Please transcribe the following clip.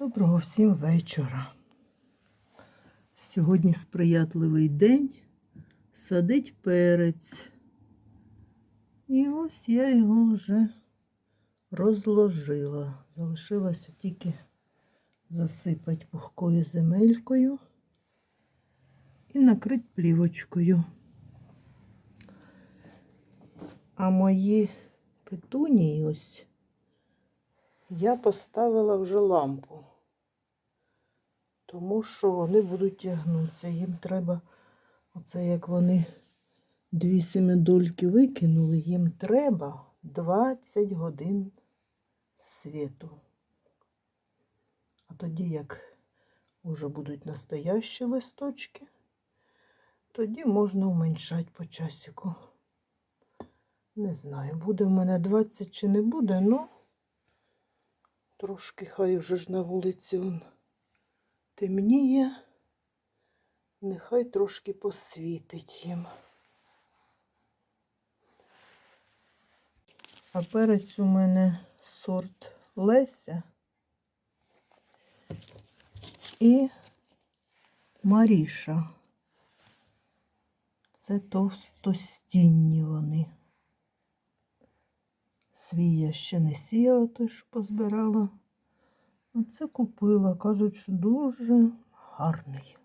Доброго всім вечора. Сьогодні сприятливий день. Садить перець. І ось я його вже розложила. Залишилося тільки засипати пухкою земелькою і накрити плівочкою. А мої петунії ось я поставила вже лампу, тому що вони будуть тягнутися. Їм треба, оце як вони дві семидольки викинули, їм треба 20 годин світу. А тоді, як вже будуть настоящі листочки, тоді можна уменьшати по часику. Не знаю, буде в мене 20 чи не буде, ну. Трошки хай уже ж на вулиці темніє, нехай трошки посвітить їм. А перець у мене сорт Леся і Маріша. Це товстостінні вони. Свій я ще не сіяла, той, що позбирала. Оце купила. Кажуть, що дуже гарний.